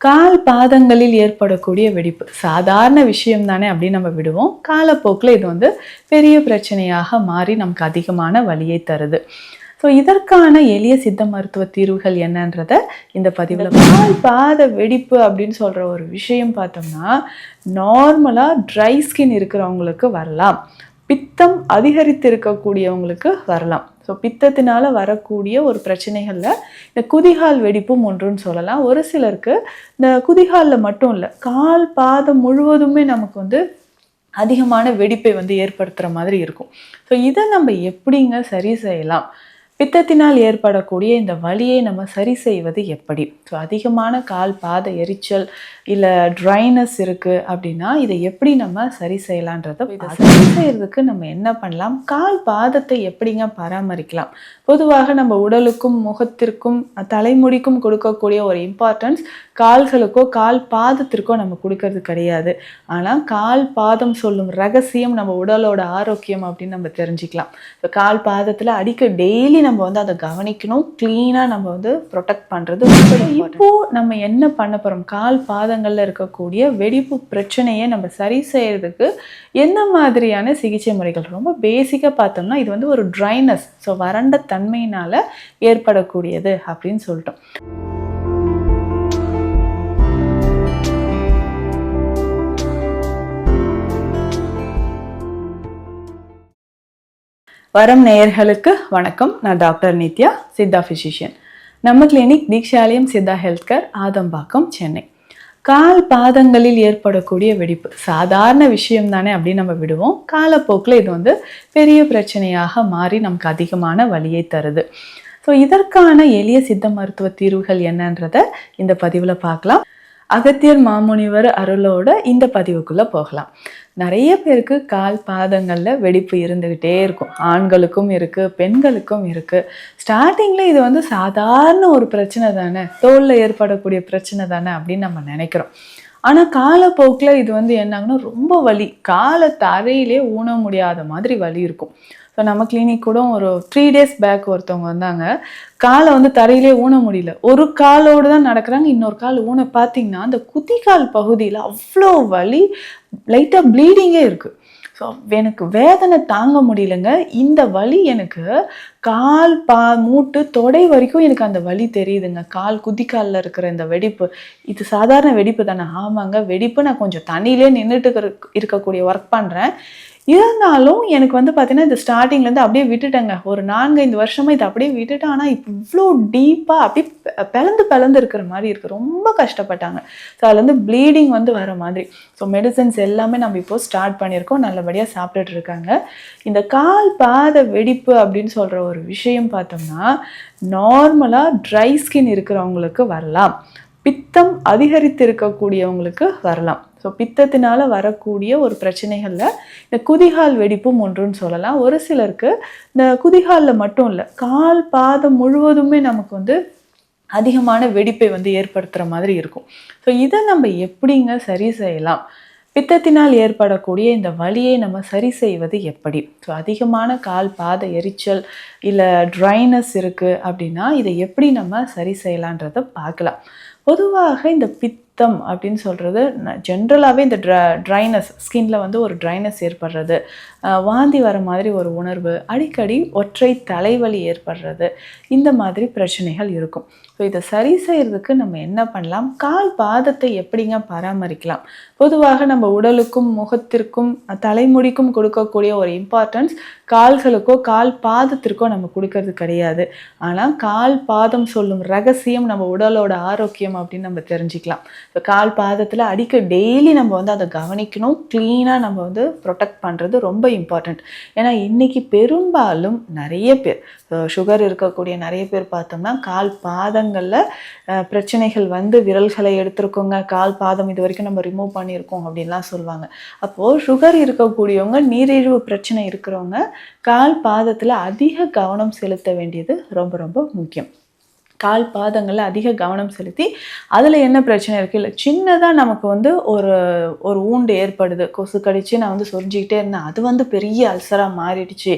கால் பாதங்களில் ஏற்படக்கூடிய வெடிப்பு. சாதாரண விஷயம் தானே அப்படின்னு நம்ம விடுவோம். காலப்போக்கில் இது வந்து பெரிய பிரச்சனையாக மாறி நமக்கு அதிகமான வலியை தருது. ஸோ இதற்கான எளிய சித்த மருத்துவ தீர்வுகள் என்னன்றத இந்த பதிவில் கால் பாத வெடிப்பு அப்படின்னு சொல்கிற ஒரு விஷயம் பார்த்தோம்னா நார்மலாக ட்ரை ஸ்கின் இருக்கிறவங்களுக்கு வரலாம். பித்தம் அதிகரித்து இருக்கக்கூடியவங்களுக்கு வரலாம். ஸோ பித்தத்தினால வரக்கூடிய ஒரு பிரச்சனைகளில் இந்த குதிகால் வெடிப்பும் ஒன்றுன்னு சொல்லலாம். ஒரு சிலருக்கு இந்த குதிகாலில் மட்டும் இல்லை கால் பாதம் முழுவதுமே நமக்கு வந்து அதிகமான வெடிப்பை வந்து ஏற்படுத்துகிற மாதிரி இருக்கும். ஸோ இதை நம்ம எப்படிங்க சரி செய்யலாம்? பித்தத்தினால் ஏற்படக்கூடிய இந்த வலியை நம்ம சரி செய்வது எப்படி? ஸோ அதிகமான கால் பாத எரிச்சல் இல்லை ட்ரைனஸ் இருக்குது அப்படின்னா இதை எப்படி நம்ம சரி செய்யலான்றதை இதை சரி செய்யறதுக்கு நம்ம என்ன பண்ணலாம்? கால் பாதத்தை எப்படிங்க பராமரிக்கலாம்? பொதுவாக நம்ம உடலுக்கும் முகத்திற்கும் தலைமுடிக்கும் கொடுக்கக்கூடிய ஒரு இம்பார்ட்டன்ஸ் கால்களுக்கோ கால் பாதத்திற்கோ நம்ம கொடுக்கறது கிடையாது. ஆனால் கால் பாதம் சொல்லும் ரகசியம் நம்ம உடலோட ஆரோக்கியம் அப்படின்னு நம்ம தெரிஞ்சுக்கலாம். இப்போ கால் பாதத்தில் அடிக்க டெய்லி நம்ம வந்து அதை கவனிக்கணும். க்ளீனாக நம்ம வந்து ப்ரொடெக்ட் பண்ணுறது இப்போ நம்ம என்ன பண்ண போகிறோம் கால் பாதங்களில் இருக்கக்கூடிய வெடிப்பு பிரச்சனையை நம்ம சரி செய்யறதுக்கு எந்த மாதிரியான சிகிச்சை முறைகள்? ரொம்ப பேசிக்காக பார்த்தோம்னா இது வந்து ஒரு ட்ரைனஸ் ஸோ வறண்ட தன்மையினால் ஏற்படக்கூடியது அப்படின்னு சொல்லிட்டோம். வரம் நேயர்களுக்கு வணக்கம். நான் டாக்டர் நித்யா சித்தா ஃபிசிஷியன் நம்ம clinic Deekshalayam siddha health care Adambakkam Chennai. கால் பாதங்களில் ஏற்படக்கூடிய வெடிப்பு. சாதாரண விஷயம் தானே அப்படின்னு நம்ம விடுவோம். காலப்போக்கில் இது வந்து பெரிய பிரச்சனையாக மாறி நமக்கு அதிகமான வழியை தருது. ஸோ இதற்கான எளிய சித்த மருத்துவ தீர்வுகள் என்னன்றதை இந்த பதிவில் பார்க்கலாம். அகத்தியர் மாமுனிவர் அருளோட இந்த பதிவுக்குள்ளே போகலாம். நிறைய பேருக்கு கால் பாதங்களில் வெடிப்பு இருந்துக்கிட்டே இருக்கும். ஆண்களுக்கும் இருக்குது பெண்களுக்கும் இருக்குது ஸ்டார்டிங்கில் இது வந்து சாதாரண ஒரு பிரச்சனை தானே? தோலில் ஏற்படக்கூடிய பிரச்சனை தானே அப்படின்னு நம்ம நினைக்கிறோம். ஆனால் காலப்போக்கில் இது வந்து என்னாங்கன்னா ரொம்ப வலி. காலை தரையிலே ஊன முடியாத மாதிரி வலி இருக்கும். இப்போ நம்ம கிளினிக் கூட ஒரு த்ரீ டேஸ் பேக் ஒருத்தவங்க வந்தாங்க. காலை வந்து தரையிலே ஊன முடியல. ஒரு காலோடு தான் நடக்கிறாங்க. இன்னொரு கால் ஊன பார்த்தீங்கன்னா அந்த குதிகால் பகுதியில் அவ்வளோ வலி லைட்டாக ப்ளீடிங்கே இருக்குது ஸோ எனக்கு வேதனை தாங்க முடியலங்க. இந்த வலி எனக்கு கால் பா மூட்டு தொடை வரைக்கும் எனக்கு அந்த வலி தெரியுதுங்க. கால் குதிக்காலில் இருக்கிற இந்த வெடிப்பு. இது சாதாரண வெடிப்பு தானே. ஆமாங்க. வெடிப்பு நான் கொஞ்சம் தண்ணியிலே நின்றுட்டு இருக்கக்கூடிய ஒர்க் பண்ணுறேன் இருந்தாலும் எனக்கு வந்து பார்த்தீங்கன்னா இந்த ஸ்டார்டிங்லேருந்து அப்படியே விட்டுட்டேங்க. ஒரு நான்கு ஐந்து வருஷமாக இதை அப்படியே விட்டுட்டேன் ஆனால் இவ்வளோ டீப்பாக அப்படியே பிளந்து பிளந்து இருக்கிற மாதிரி இருக்குது ரொம்ப கஷ்டப்பட்டாங்க. ஸோ அதுலேருந்து ப்ளீடிங் வந்து வர மாதிரி. ஸோ மெடிசன்ஸ் எல்லாமே நம்ம இப்போது ஸ்டார்ட் பண்ணியிருக்கோம். நல்லபடியாக சாப்பிட்டுட்டு இருக்காங்க. இந்த கால் பாத வெடிப்பு அப்படின்னு சொல்கிற ஒரு விஷயம் பார்த்தோம்னா நார்மலாக ட்ரை ஸ்கின் இருக்கிறவங்களுக்கு வரலாம். பித்தம் அதிகரித்து இருக்கக்கூடியவங்களுக்கு வரலாம். ஸோ பித்தத்தினால் வரக்கூடிய ஒரு பிரச்சனைகளில் இந்த குதிகால் வெடிப்பும் ஒன்றுன்னு சொல்லலாம். ஒரு சிலருக்கு இந்த குதிகாலில் மட்டும் இல்லை கால் பாதம் முழுவதுமே நமக்கு வந்து அதிகமான வெடிப்பை வந்து ஏற்படுத்துகிற மாதிரி இருக்கும். ஸோ இதை நம்ம எப்படிங்க சரி செய்யலாம்? பித்தத்தினால் ஏற்படக்கூடிய இந்த வலியை நம்ம சரி செய்வது எப்படி? ஸோ அதிகமான கால் பாத எரிச்சல் இல்லை ட்ரைனஸ் இருக்குது அப்படின்னா இதை எப்படி நம்ம சரி செய்யலான்றதை பார்க்கலாம். பொதுவாக இந்த பித்தம் அப்படின்னு சொல்கிறது ஜென்ரலாகவே இந்த ட்ர ட்ரைனஸ் ஸ்கின்ல வந்து ஒரு ட்ரைனஸ் ஏற்படுறது. வாந்தி வர மாதிரி ஒரு உணர்வு அடிக்கடி ஒற்றை தலைவலி ஏற்படுறது. இந்த மாதிரி பிரச்சனைகள் இருக்கும். ஸோ இதை சரி செய்யறதுக்கு நம்ம என்ன பண்ணலாம்? கால் பாதத்தை எப்படிங்க பராமரிக்கலாம்? பொதுவாக நம்ம உடலுக்கும் முகத்திற்கும் தலைமுடிக்கும் கொடுக்கக்கூடிய ஒரு இம்பார்ட்டன்ஸ் கால்களுக்கோ கால் பாதத்திற்கோ நம்ம கொடுக்கறது கிடையாது. ஆனால் கால் பாதம் சொல்லும் ரகசியம் நம்ம உடலோட ஆரோக்கியம் அப்படின்னு நம்ம தெரிஞ்சுக்கலாம். இப்போ கால் பாதத்தில் அடிக்க டெய்லி நம்ம வந்து அதை கவனிக்கணும். க்ளீனாக நம்ம வந்து ப்ரொடெக்ட் பண்ணுறது ரொம்ப இம்பார்ட்டண்ட் ஏன்னா இன்றைக்கி பெரும்பாலும் நிறைய பேர் சுகர் இருக்கக்கூடிய நிறைய பேர் பார்த்தோம்னா கால் பாதங்களில் பிரச்சனைகள் வந்து விரல்களை எடுத்திருக்கோங்க. கால் பாதம் இது வரைக்கும் நம்ம ரிமூவ் பண்ணியிருக்கோம் அப்படின்லாம் சொல்லுவாங்க. அப்போது சுகர் இருக்கக்கூடியவங்க நீரிழிவு பிரச்சனை இருக்கிறவங்க கால் பாதத்தில் அதிக கவனம் செலுத்த வேண்டியது ரொம்ப ரொம்ப முக்கியம். கால் பாதங்களில் அதிக கவனம் செலுத்தி அதில் என்ன பிரச்சனை இருக்குது இல்லை சின்னதாக நமக்கு வந்து ஒரு ஒரு ஊண்டு ஏற்படுது. கொசு கடிச்சு நான் வந்து சொரிஞ்சிக்கிட்டே இருந்தேன். அது வந்து பெரிய அல்சராக மாறிடுச்சு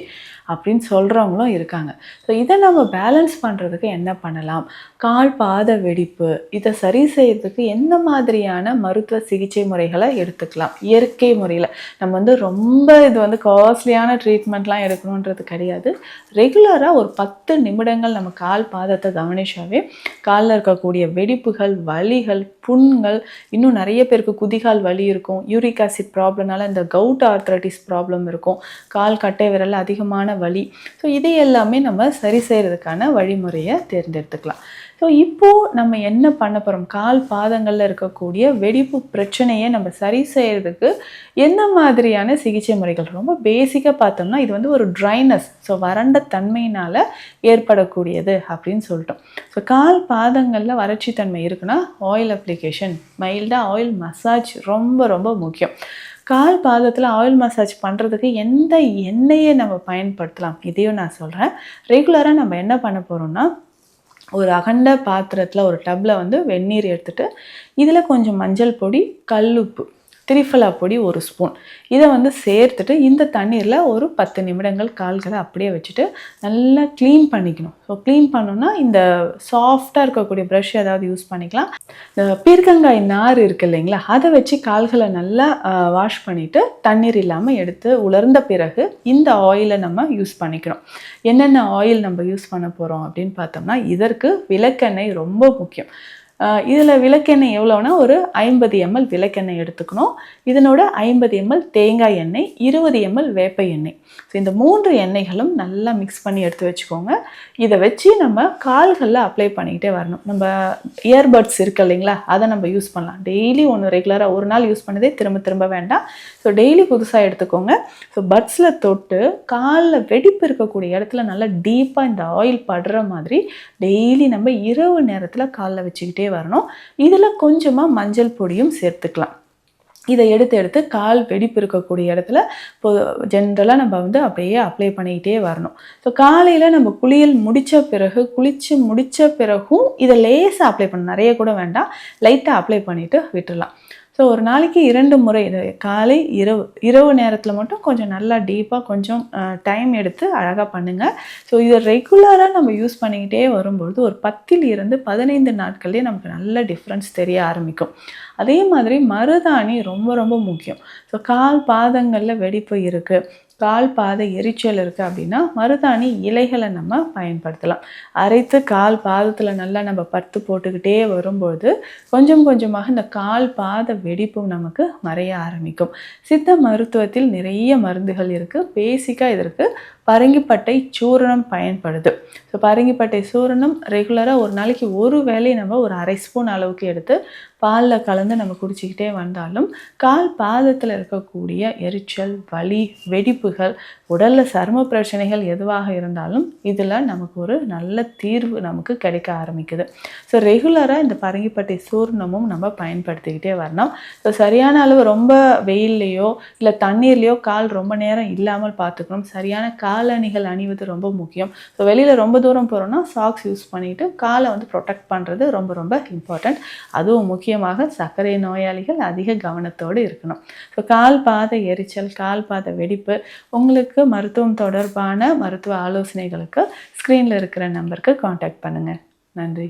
அப்படின்னு சொல்கிறவங்களும் இருக்காங்க. ஸோ இதை நம்ம பேலன்ஸ் பண்ணுறதுக்கு என்ன பண்ணலாம்? கால் பாத வெடிப்பு இதை சரி செய்யறதுக்கு எந்த மாதிரியான மருத்துவ சிகிச்சை முறைகளை எடுத்துக்கலாம்? இயற்கை முறையில். நம்ம வந்து ரொம்ப இது வந்து காஸ்ட்லியான ட்ரீட்மெண்ட்லாம் எடுக்கணுன்றது கிடையாது. ரெகுலராக ஒரு பத்து நிமிடங்கள் நம்ம கால் பாதத்தை கவனிச்சாவே காலில் இருக்கக்கூடிய வெடிப்புகள் வலிகள் புண்கள் இன்னும் நிறைய பேருக்கு குதிகால் வலி இருக்கும். யூரிக் ஆசிட் ப்ராப்ளம்னால இந்த கவுட் ஆர்த்ரைட்டிஸ் ப்ராப்ளம் இருக்கும். கால் கட்டை விரல் அதிகமான வலி. ஸோ இதையெல்லாமே நம்ம சரி செய்கிறதுக்கான வழிமுறையை தேர்ந்தெடுத்துக்கலாம். ஸோ இப்போது நம்ம என்ன பண்ண போகிறோம் கால் பாதங்களில் இருக்கக்கூடிய வெடிப்பு பிரச்சனையை நம்ம சரி செய்கிறதுக்கு என்ன மாதிரியான சிகிச்சை முறைகள்? ரொம்ப பேசிக்காக பார்த்தோம்னா இது வந்து ஒரு ட்ரைனஸ் ஸோ வறண்ட தன்மையினால் ஏற்படக்கூடியது அப்படின்னு சொல்லிட்டோம். ஸோ கால் பாதங்களில் வறட்சி தன்மை இருக்குன்னா ஆயில் அப்ளிகேஷன் மைல்டாக ஆயில் மசாஜ் ரொம்ப ரொம்ப முக்கியம். கால் பாதத்தில் ஆயில் மசாஜ் பண்ணுறதுக்கு எந்த எண்ணெயை நம்ம பயன்படுத்தலாம்? இதையும் நான் சொல்கிறேன் ரெகுலராக நம்ம என்ன பண்ண போகிறோம்னா ஒரு அகண்ட பாத்திரத்தில் ஒரு டப்பில் வந்து வெந்நீர் எடுத்துகிட்டு இதில் கொஞ்சம் மஞ்சள் பொடி கல்லுப்பு. திரிஃபலா பொடி ஒரு ஸ்பூன். இதை வந்து சேர்த்துட்டு இந்த தண்ணீரில் ஒரு பத்து நிமிடங்கள் கால்களை அப்படியே வச்சுட்டு நல்லா க்ளீன் பண்ணிக்கணும். ஸோ க்ளீன் பண்ணோன்னா இந்த சாஃப்டாக இருக்கக்கூடிய ப்ரஷ் ஏதாவது யூஸ் பண்ணிக்கலாம். இந்த பீர்க்கங்காய் நார் இருக்குது இல்லைங்களா அதை வச்சு கால்களை நல்லா வாஷ் பண்ணிவிட்டு தண்ணீர் இல்லாமல் எடுத்து உலர்ந்த பிறகு இந்த ஆயிலை நம்ம யூஸ் பண்ணிக்கணும் என்னென்ன ஆயில் நம்ம யூஸ் பண்ண போகிறோம் அப்படின்னு பார்த்தோம்னா இதற்கு விளக்கெண்ணெய் ரொம்ப முக்கியம். இதில் விளக்கெண்ணெய் எவ்வளோனா ஒரு ஐம்பது எம்எல் விளக்கெண்ணெய் எடுத்துக்கணும். இதனோட ஐம்பது எம்எல் தேங்காய் எண்ணெய் இருபது எம்எல் வேப்ப எண்ணெய். ஸோ இந்த மூன்று எண்ணெய்களும் நல்லா மிக்ஸ் பண்ணி எடுத்து வச்சுக்கோங்க. இதை வச்சு நம்ம கால்களில் அப்ளை பண்ணிக்கிட்டே வரணும். நம்ம இயர்பட்ஸ் இருக்குது இல்லைங்களா அதை நம்ம யூஸ் பண்ணலாம். டெய்லி ஒன்று ரெகுலராக ஒரு நாள் யூஸ் பண்ணதே திரும்ப திரும்ப வேண்டாம். ஸோ டெய்லி புதுசாக எடுத்துக்கோங்க. ஸோ பட்ஸில் தொட்டு காலில் வெடிப்பு இருக்கக்கூடிய இடத்துல நல்லா டீப்பாக இந்த ஆயில் படுற மாதிரி டெய்லி நம்ம இரவு நேரத்தில் காலில் வச்சுக்கிட்டே வரணும். இதில் கொஞ்சமாக மஞ்சள் பொடியும் சேர்த்துக்கலாம். இதை எடுத்து எடுத்து கால் வெடிப்பு இருக்கக்கூடிய இடத்துல இப்போ ஜென்ரலாக நம்ம வந்து அப்படியே அப்ளை பண்ணிக்கிட்டே வரணும். ஸோ காலையில் நம்ம குளியல் முடித்த பிறகு குளித்து முடித்த பிறகும் இதை லேசாக அப்ளை பண்ண நிறைய கூட வேண்டாம். லைட்டாக அப்ளை பண்ணிவிட்டு விட்டுடலாம் ஸோ ஒரு நாளைக்கு இரண்டு முறை இது காலை இரவு இரவு நேரத்தில் மட்டும் கொஞ்சம் நல்லா டீப்பாக கொஞ்சம் டைம் எடுத்து அழகாக பண்ணுங்கள் ஸோ இதை ரெகுலராக நம்ம யூஸ் பண்ணிக்கிட்டே வரும்பொழுது ஒரு பத்தில் இருந்து பதினைந்து நாட்கள்லேயே நமக்கு நல்ல டிஃப்ரென்ஸ் தெரிய ஆரம்பிக்கும். அதே மாதிரி மருதாணி ரொம்ப ரொம்ப முக்கியம். ஸோ கால் பாதங்களில் வெடிப்பு இருக்குது கால் பாத எரிச்சல் இருக்குது அப்படின்னா மருதாணி இலைகளை நம்ம பயன்படுத்தலாம். அரைத்து கால் பாதத்தில் நல்லா நம்ம பத்து போட்டுக்கிட்டே வரும்பொழுது கொஞ்சம் கொஞ்சமாக இந்த கால் பாத வெடிப்பும் நமக்கு மறைய ஆரம்பிக்கும். சித்த மருத்துவத்தில் நிறைய மருந்துகள் இருக்குது பேசிக்காக இதற்கு பரங்கிப்பட்டை சூரணம் பயன்படுது. ஸோ பரங்கிப்பட்டை சூரணம் ரெகுலராக ஒரு நாளைக்கு ஒரு வேலையை நம்ம ஒரு அரை ஸ்பூன் அளவுக்கு எடுத்து பாலில் கலந்து நம்ம குடிச்சிக்கிட்டே வந்தாலும் கால் பாதத்தில் இருக்கக்கூடிய எரிச்சல் வலி வெடிப்புகள் உடலில் சரும பிரச்சனைகள் எதுவாக இருந்தாலும் இதில் நமக்கு ஒரு நல்ல தீர்வு நமக்கு கிடைக்க ஆரம்பிக்குது. ஸோ ரெகுலராக இந்த பரங்கிப்பட்டை சூர்ணமும் நம்ம பயன்படுத்திக்கிட்டே வரணும். ஸோ சரியான அளவு ரொம்ப வெயில்லையோ இல்லை தண்ணீர்லேயோ கால் ரொம்ப நேரம் இல்லாமல் பார்த்துக்கணும். சரியான காலணிகள் அணிவது ரொம்ப முக்கியம். ஸோ வெளியில் ரொம்ப தூரம் போகிறோம்னா சாக்ஸ் யூஸ் பண்ணிவிட்டு காலை வந்து ப்ரொடெக்ட் பண்ணுறது ரொம்ப ரொம்ப இம்பார்ட்டண்ட் அதுவும் முக்கியமாக சர்க்கரை நோயாளிகள் அதிக கவனத்தோடு இருக்கணும். ஸோ கால் பாத எரிச்சல் கால் பாத வெடிப்பு உங்களுக்கு மருத்துவம் தொடர்பான மருத்துவ ஆலோசனைகளுக்கு ஸ்க்ரீனில் இருக்கிற நம்பருக்கு காண்டாக்ட் பண்ணுங்கள் நன்றி.